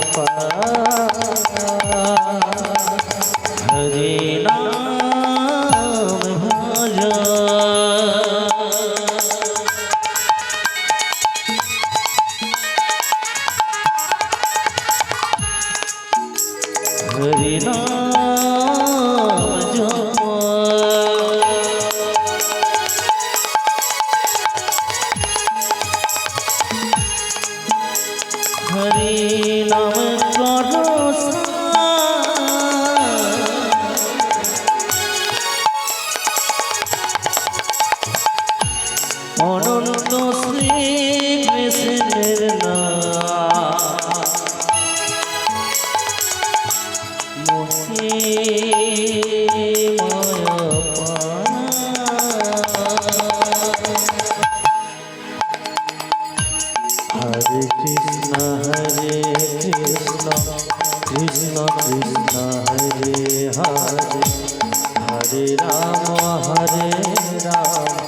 啊 শ্রী কৃষ্ণের নাম হরে কৃষ্ণ হরে কৃষ্ণ কৃষ্ণ কৃষ্ণ হরে হরে হরে রাম হরে রাম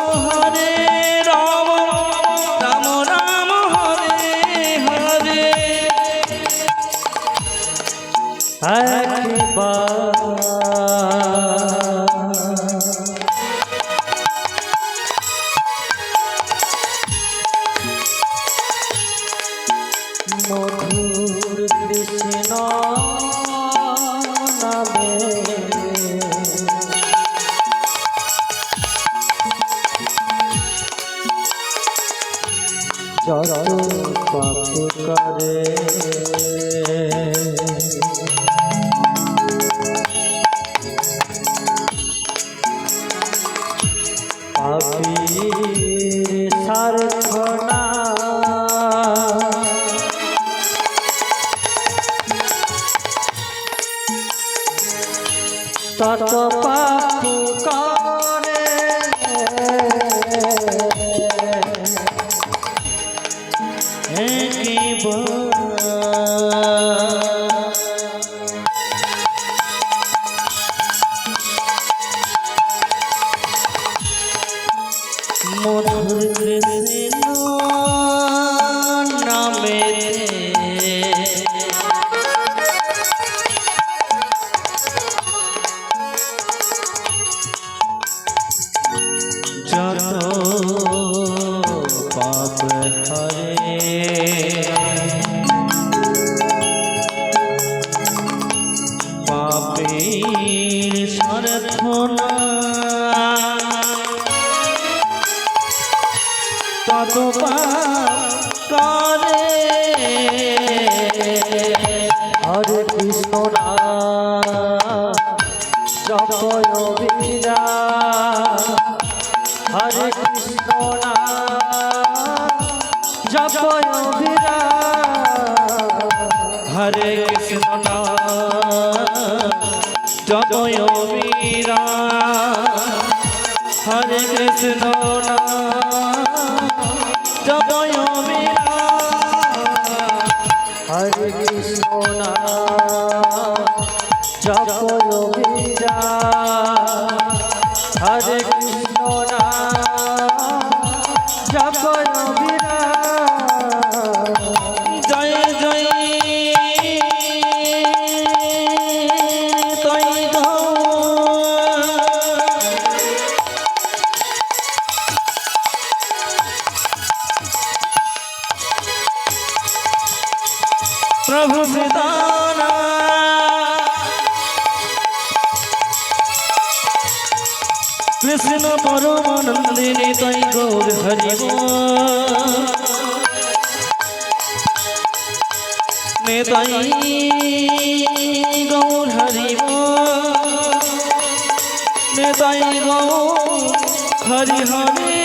মধুর কৃষ্ণ যত পাপ করে তত পাপ পাপের সারথনা পাপ করে হরে কৃষ্ণ জপয় বীরা হরে কৃষ্ণ জপয় বীরা হরে জপয় বীরা হরে কৃষ্ণ জপয় বীরা হরে কৃষ্ণ জপয় বীরা হরে কৃষ্ণ নাম প্রভু বিদানা কৃষ্ণ পরমানন্দিনী তৈ গৌর হরিব। নেতাই গৌর হরিব। নেতাই গৌর হরি হরি।